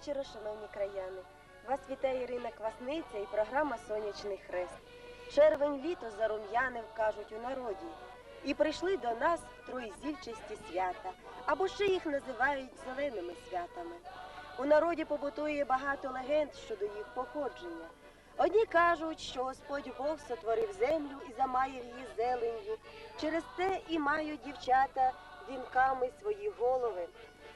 вечора, шановні краяни. Вас вітає Ірина Квасниця і програма Сонячний хрест. Червень літо зарум'янив, кажуть у народі. І прийшли до нас троєзільчасті свята, або ще їх називають зеленими святами. У народі побутує багато легенд щодо їх походження. Одні кажуть, що Господь Бог сотворив землю і замаїв її зеленью. Через те і мають дівчата вінками свої голови.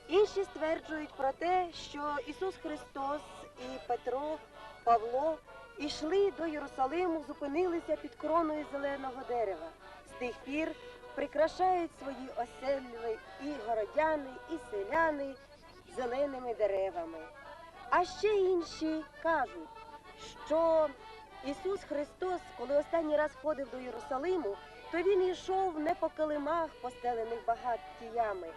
Інші стверджують про те, що Ісус Христос і Петро, Павло йшли до Єрусалиму, зупинилися під кроною зеленого дерева. З тих пір прикрашають свої оселі і городяни, і селяни зеленими деревами. А ще інші кажуть, що Ісус Христос, коли останній раз ходив до Єрусалиму, то він йшов не по килимах, постелених багаттіями,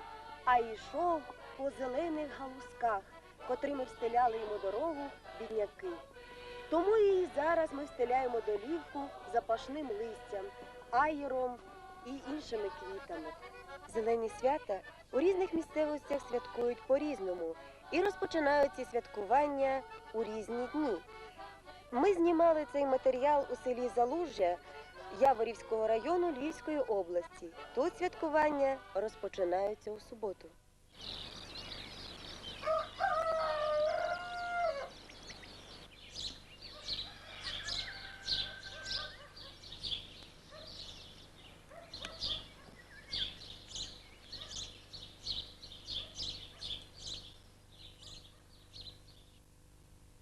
а йшов по зелених галузках, котрими встеляли йому дорогу бідняки. Тому і зараз ми встеляємо долівку запашним листям, аєром і іншими квітами. Зелені свята у різних місцевостях святкують по-різному і розпочинають ці святкування у різні дні. Ми знімали цей матеріал у селі Залужжя Яворівського району Львівської області. Тут святкування розпочинаються у суботу.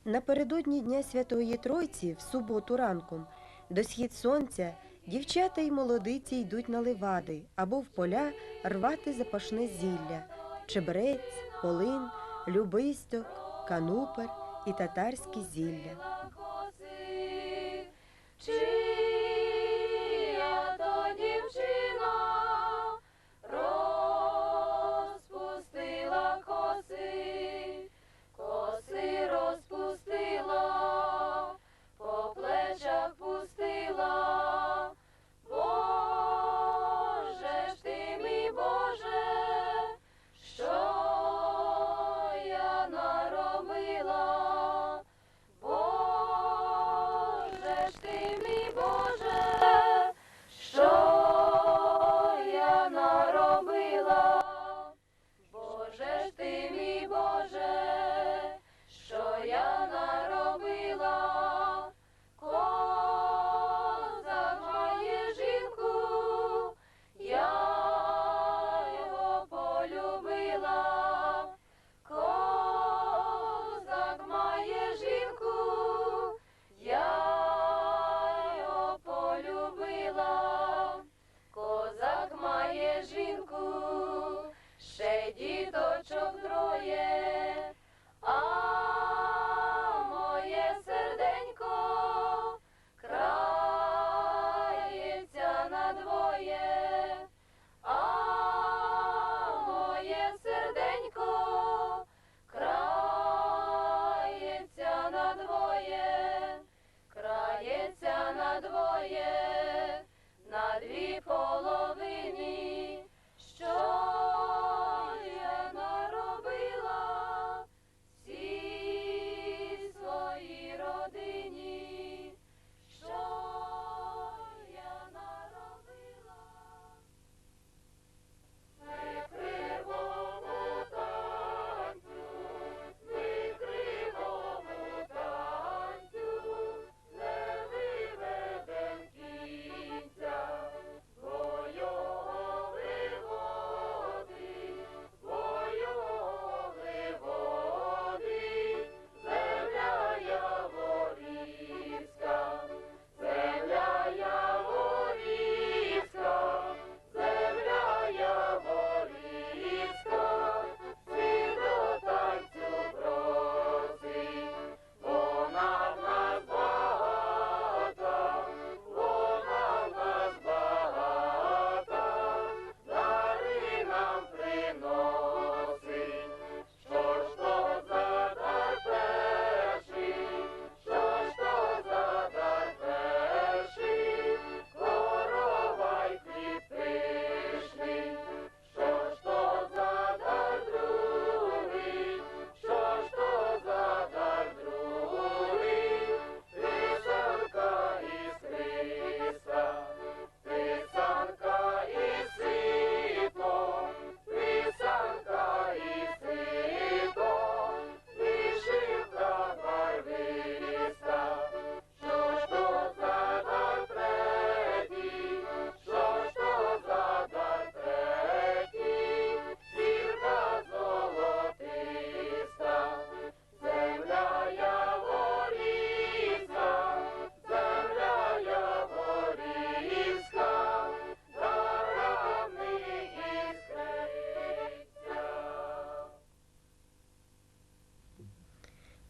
Напередодні Дня Святої Тройці, в суботу ранком, до схід сонця дівчата й молодиці йдуть на ливади або в поля рвати запашне зілля, чебрець, полин, любисток, канупер і татарські зілля.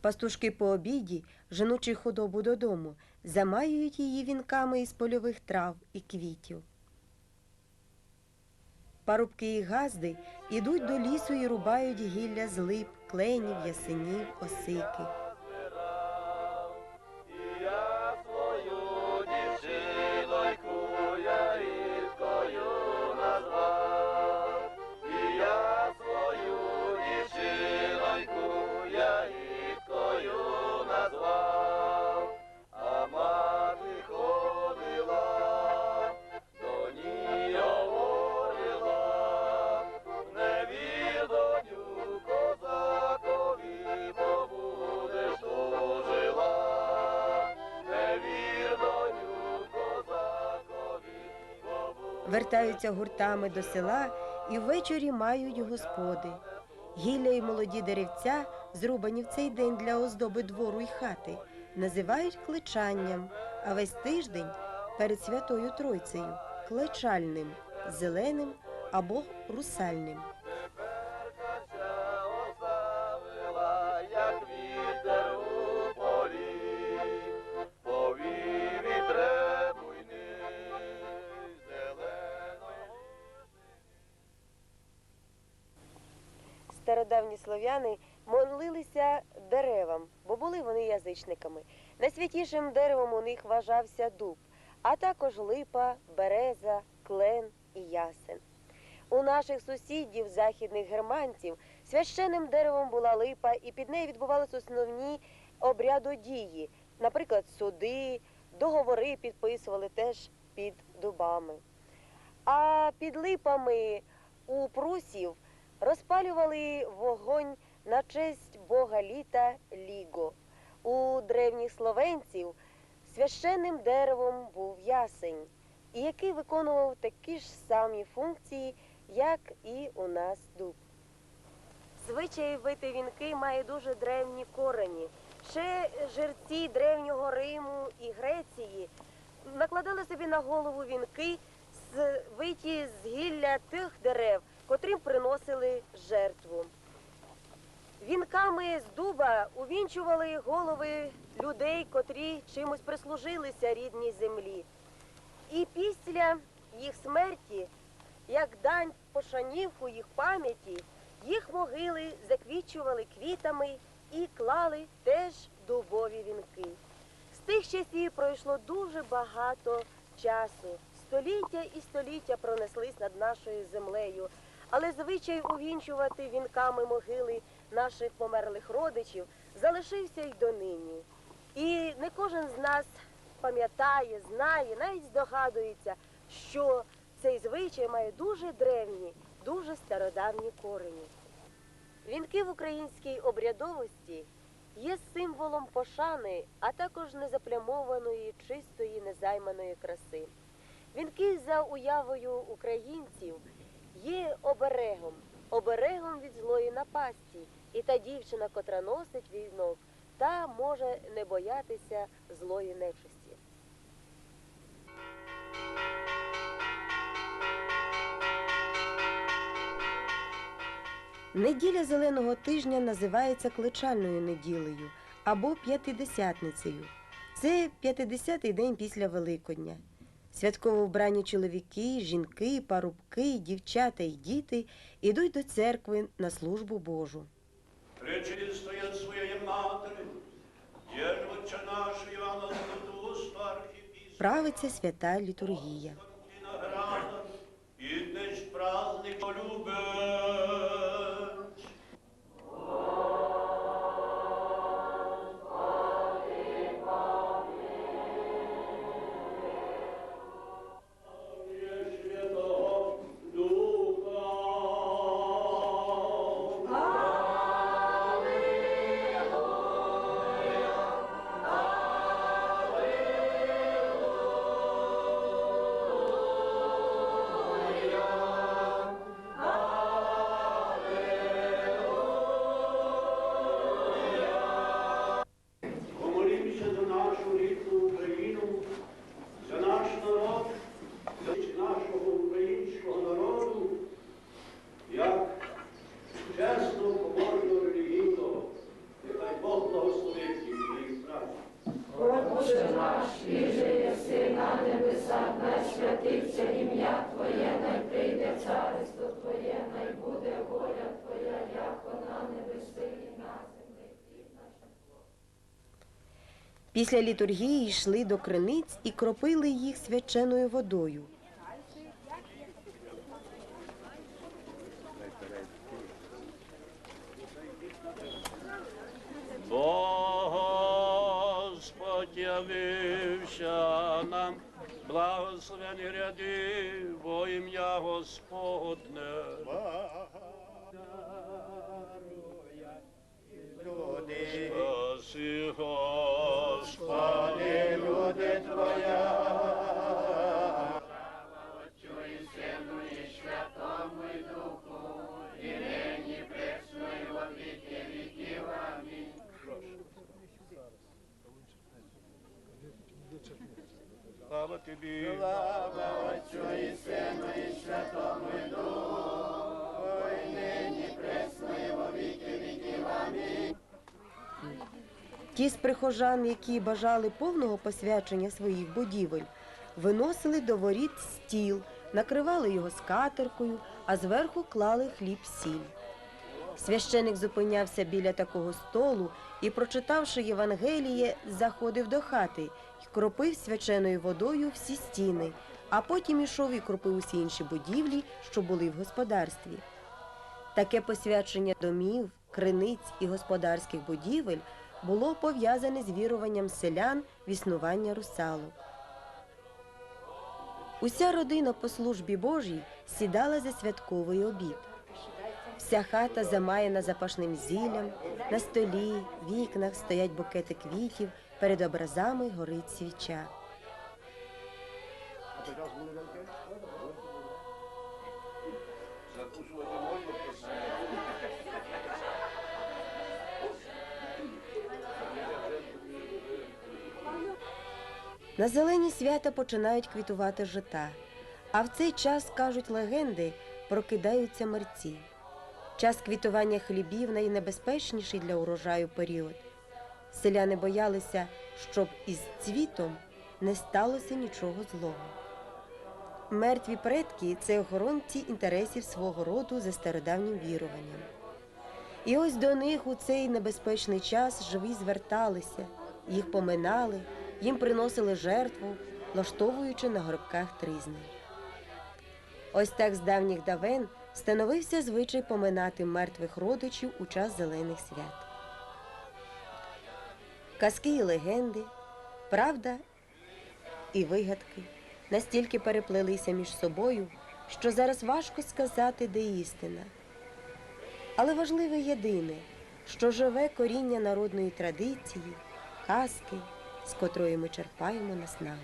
Пастушки по обіді, женучи худобу додому, замаюють її вінками із польових трав і квітів. Парубки і газди ідуть до лісу і рубають гілля з лип, кленів, ясенів, осики. Будеш Вертаються гуртами до села і ввечері мають господи. Гілля й молоді деревця, зрубані в цей день для оздоби двору й хати, називають кличанням, а весь тиждень перед Святою Тройцею клечальним, зеленим або русальним. Стародавні слов'яни молилися деревам, бо були вони язичниками. Найсвятішим деревом у них вважався дуб, а також липа, береза, клен і ясен. У наших сусідів, західних германців, священним деревом була липа, і під нею відбувалися основні обрядодії, наприклад, суди, договори підписували теж під дубами. А під липами у прусів розпалювали вогонь на честь бога літа Ліго. У древніх словенців священним деревом був ясень, і який виконував такі ж самі функції, як і у нас дуб. Звичай бити вінки має дуже древні корені. Ще жерці древнього Риму і Греції накладали собі на голову вінки, з- виті з гілля тих дерев, котрим приносили жертву. Вінками з дуба увінчували голови людей, котрі чимось прислужилися рідній землі. І після їх смерті, як дань пошанівку їх пам'яті, їх могили заквічували квітами і клали теж дубові вінки. З тих часів пройшло дуже багато часу. Століття і століття пронеслись над нашою землею, але звичай увінчувати вінками могили наших померлих родичів залишився й донині. І не кожен з нас пам'ятає, знає, навіть здогадується, що цей звичай має дуже древні, дуже стародавні корені. Вінки в українській обрядовості є символом пошани, а також незаплямованої, чистої, незайманої краси. Вінки за уявою українців є оберегом, оберегом від злої напасті. І та дівчина, котра носить вінок, та може не боятися злої нечисті. Неділя зеленого тижня називається кличальною неділею або п'ятидесятницею. Це п'ятидесятий день після Великодня. Святково вбрані чоловіки, жінки, парубки, дівчата і діти ідуть до церкви на службу Божу. Пречистая своєї матері, є ж Отче наш Івана Златоуст, архіпіскоп, Правиться свята літургія. І праздник полюбець. Після літургії йшли до криниць і кропили їх свяченою водою. Господь явився нам, благословені ряди во ім'я Господне. Люди, Спаси, Господи, люди твоя. слава тобі. Слава Ті з прихожан, які бажали повного посвячення своїх будівель, виносили до воріт стіл, накривали його скатеркою, а зверху клали хліб сіль. Священик зупинявся біля такого столу і, прочитавши Євангеліє, заходив до хати й кропив свяченою водою всі стіни, а потім ішов і кропив усі інші будівлі, що були в господарстві. Таке посвячення домів, криниць і господарських будівель було пов'язане з віруванням селян в існування русалок. Уся родина по службі Божій сідала за святковий обід. Вся хата замаяна запашним зіллям, на столі, вікнах стоять букети квітів, перед образами горить свіча. На зелені свята починають квітувати жита, а в цей час, кажуть легенди, прокидаються мерці. Час квітування хлібів найнебезпечніший для урожаю період. Селяни боялися, щоб із цвітом не сталося нічого злого. Мертві предки це охоронці інтересів свого роду за стародавнім віруванням. І ось до них у цей небезпечний час живі зверталися, їх поминали, їм приносили жертву, влаштовуючи на гробках тризни. Ось так з давніх давен становився звичай поминати мертвих родичів у час зелених свят. Казки і легенди, правда і вигадки настільки переплелися між собою, що зараз важко сказати, де істина. Але важливе єдине, що живе коріння народної традиції, казки, з котрої ми черпаємо наснагу.